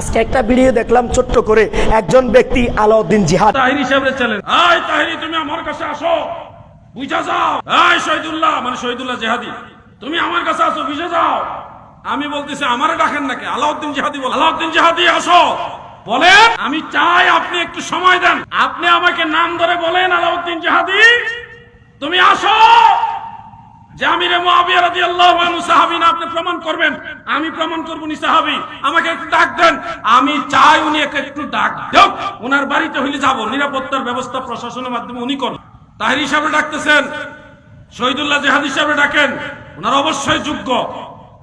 আজকে একটা ভিডিও দেখলাম ছোট্ট করে। একজন ব্যক্তি আলাউদ্দিন জিহাদ। তাহির চলেন আয় তাহিরি, তুমি আমার কাছে আসো। বুঝা যাও। আয় শহীদুল্লাহ মানে শহীদুল্লাহ জেহাদি। তুমি আমার কাছে আসো, বুঝে যাও। আমি বলতেছি, আমারে ডাকেন নাকি? আলাউদ্দিন জেহাদি বল। আলাউদ্দিন জেহাদি, আসো। বলেন, আমি চাই আপনি একটু সময় দেন। আপনি আমাকে নাম ধরে বলেন, আলাউদ্দিন জেহাদি। তুমি আসো। আপনি প্রমাণ করবেন। আমি প্রমাণ করব সাহাবী। আমাকে একটু ডাক দেন। আমি চাই উনি একে একটু ওনার বাড়িতে নিরাপত্তার ব্যবস্থা প্রশাসনের মাধ্যমে উনি হিসাবে ডাকতেছেন, শহীদুল্লাহ জেহাদ হিসাবে ডাকেন। ওনার অবশ্যই যোগ্য।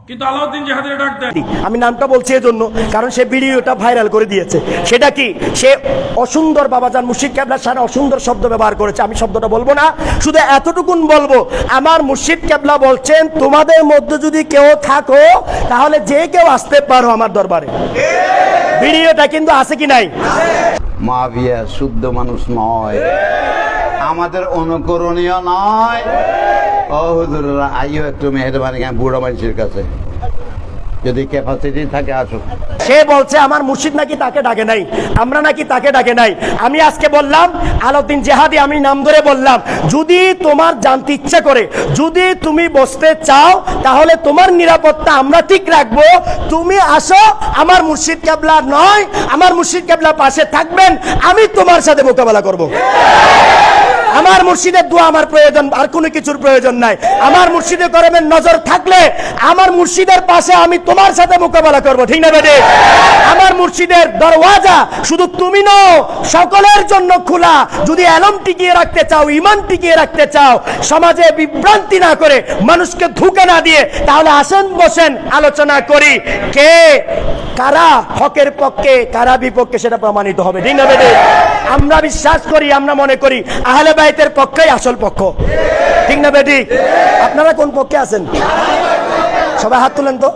কিন্তু আলাউদ্দিন জেহাদের ডাক দেন আমি নামটা বলছি এজন্য কারণ সে ভিডিওটা ভাইরাল করে দিয়েছে। সেটা কি? সে অসুন্দর বাবাজান মুর্শিদ কেবলার সাথে অসুন্দর শব্দ ব্যবহার করেছে। আমি শব্দটা বলব না শুধু এতটুকুন বলব আমার মুর্শিদ কেবলা বলছেন তোমাদের মধ্যে যদি কেউ থাকো তাহলে যে কেউ আসতে পারো আমার দরবারে। ভিডিওটা কিন্তু আছে কি নাই? মাভিয়া শুদ্ধ মানুষ নয়। আমাদের অনুকরণীয় নয়। ও হুজুররা আইও একটু মেহরবানি বুড়ো মানুষের কাছে। যদি ক্যাপাসিটি থাকে, আসুক। সে বলছে, আমার মুর্শিদ নাকি তাকে ডাকে নাই? আমরা নাকি তাকে ডাকে নাই? আমি আজকে বললাম, আলাউদ্দিন জেহাদি, আমি নাম ধরে বললাম, যদি তোমার জানতে ইচ্ছে করে, যদি তুমি বসতে চাও, তাহলে তোমার নিরাপত্তা আমরা ঠিক রাখব। তুমি আসো, আমার মুর্শিদ কেবলা নয়, আমার মুর্শিদ কেবলা পাশে থাকবেন, আমি তোমার সাথে মোকাবেলা করব। আমার মুর্শিদের দোয়া আমার প্রয়োজন, আর কোনো কিছুর প্রয়োজন নাই। আমার মুর্শিদে করবেন নজর থাকলে আমার মুর্শিদের পাশে আমি তোমার সাথে মোকাবেলা করব। ঠিক না বেটে? আমার মুর্শিদের দরওয়াজা শুধু তুমি নও, সকলের জন্য খোলা। যদি এলম টিকিয়ে রাখতে চাও, ইমান টিকিয়ে রাখতে চাও, সমাজে বিভ্রান্তি না করে, মানুষকে ধুকে না দিয়ে, তাহলে আসেন, বসেন, আলোচনা করি। কে? কারা? হকের পক্ষে, কারা বিপক্ষে সেটা প্রমাণিত হবে। ঠিক না বেটে? আমরা বিশ্বাস করি, আমরা মনে করি আহলে বাইতের পক্ষেই আসল পক্ষ। ঠিক না বেটি? আপনারা কোন পক্ষে আছেন? সবাই হাত তুলেন তো।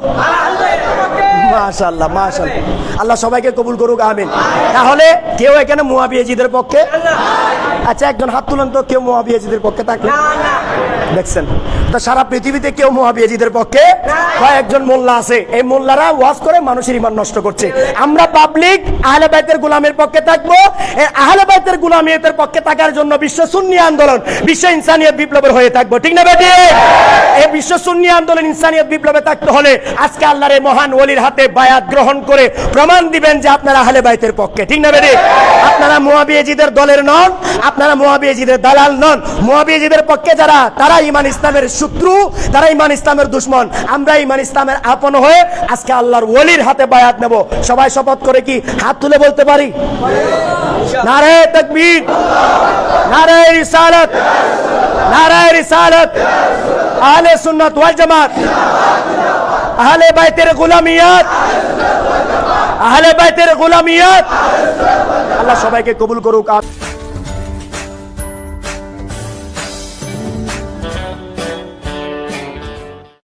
মাশাল্লাহ মাশাল্লাহ আল্লাহ সবাইকে কবুল করুক আমিন। তাহলে কেউ এখানে মুয়াবিয়াজিদের পক্ষে? আচ্ছা একজন হাত তুলেন তো কেউ মুয়াবিয়াজিদের পক্ষে থাকলে দেখছেন তো সারা পৃথিবীতে কেউ মুয়াবিয়াজিদের পক্ষে? কয়েকজন মোল্লা আছে। এই মোল্লারা ওয়াজ করে মানুষের ইমান নষ্ট করছে। আমরা পাবলিক আহলে বাইতের গোলামের পক্ষে থাকব। আহলে বাইতের গোলামিয়তের পক্ষে থাকার জন্য বিশ্ব সুন্নি আন্দোলন বিশ্ব ইনসানিয়ত বিপ্লবের হয়ে থাকব। ঠিক না বেটি? এই বিশ্ব সুন্নি আন্দোলন ইনসানিয়ত বিপ্লবে থাকতে হলে আজকে আল্লাহর এই মহান ওলির হাতে বায়াত গ্রহণ করে প্রমাণ দিবেন যে আপনারা আহলে বাইতের পক্ষে। ঠিক না বেটি? আপনারা মুয়াবিয়াজিদের দলের নন, আপনারা মুয়াবিয়াজিদের দালাল নন। মুয়াবিয়াজিদের পক্ষে যারা, তারা ইমান ইসলামের শত্রু, তারা ইমান ইসলামের দুশ্মন। আমরা ইমান ইসলামের আপন হয়ে আজকে আল্লাহর ওলির হাতে বায়াত নেব। সবাই শপথ করে কি হাত তুলে বলতে পারি? নারে তকবীর, নারে রিসালাত নারে রিসালাত। আহলে সুন্নাত ওয়াল জামাত। আহলে বাইতের গোলামিয়াত। আহলে বাইতের গোলামিয়াত। আল্লাহ সবাইকে কবুল করুক